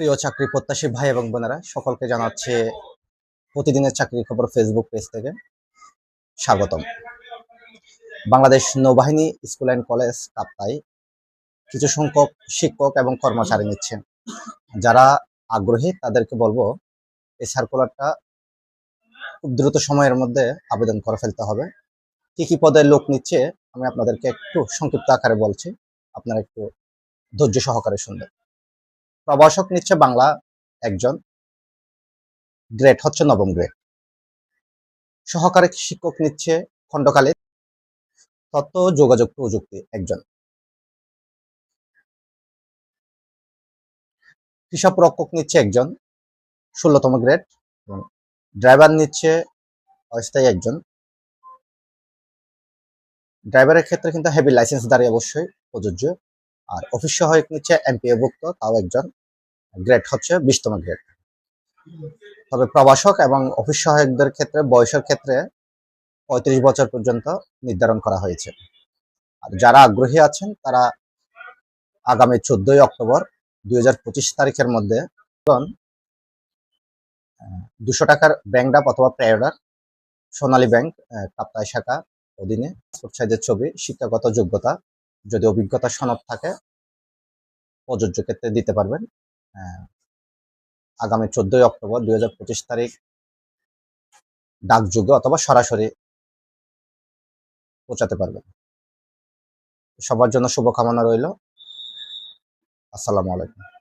প্রিয় চাকরি প্রত্যাশী ভাই এবং বোনেরা, সকলকে জানাচ্ছে প্রতিদিনের চাকরির খবর ফেসবুক পেজ থেকে স্বাগতম। বাংলাদেশ নৌবাহিনী স্কুল অ্যান্ড কলেজ কাপ্তাই কিছু সংখ্যক শিক্ষক এবং কর্মচারী নিচ্ছে যারা আগ্রহী, তাদেরকে বলব এই সার্কুলারটা খুব দ্রুত সময়ের মধ্যে আবেদন করে ফেলতে হবে। কি কি পদে লোক নিচ্ছে, আমি আপনাদেরকে একটু সংক্ষিপ্ত আকারে বলছি। আপনারা একটু ধৈর্য সহকারে শুনবেন। প্রভাষক নিচ্ছে বাংলা একজন। গ্রেড হচ্ছে নবম গ্রেড সহকারী শিক্ষক নিচ্ছে খণ্ডকালীন তথ্য যোগাযোগ প্রযুক্তি একজন। হিসাব রক্ষক নিচ্ছে একজন, ষোলোতম গ্রেড ড্রাইভার নিচ্ছে অস্থায়ী একজন। ড্রাইভারের ক্ষেত্রে কিন্তু হেভি লাইসেন্স দাঁড়িয়ে অবশ্যই প্রযোজ্য। আর অফিস সহায়ক নিচ্ছে এমপিএভুক্ত তাও একজন। গ্রেড হচ্ছে বিশতম গ্রেড তবে প্রবাসক এবং অফিস সহায়কদের ক্ষেত্রে বয়সের ক্ষেত্রে পঁয়ত্রিশ বছর পর্যন্ত নির্ধারণ করা হয়েছে। আর যারা আগ্রহী আছেন তারা আগামী চোদ্দই অক্টোবর দুই হাজার পঁচিশ তারিখের মধ্যে দুশো টাকার ব্যাংক ডাপ অথবা প্রায়োডার সোনালী ব্যাংক আহ, কাপ্তাই শাখা অধীনে সাইজের ছবি শিক্ষাগত যোগ্যতা যদি অভিজ্ঞতা সনদ থাকে প্রযোজ্য ক্ষেত্রে দিতে পারবেন। আগামী চোদ্দই অক্টোবর দুই হাজার পঁচিশ তারিখ ডাকযোগে অথবা সরাসরি পৌঁছাতে পারবেন। সবার জন্য শুভকামনা রইল। আসসালামু আলাইকুম।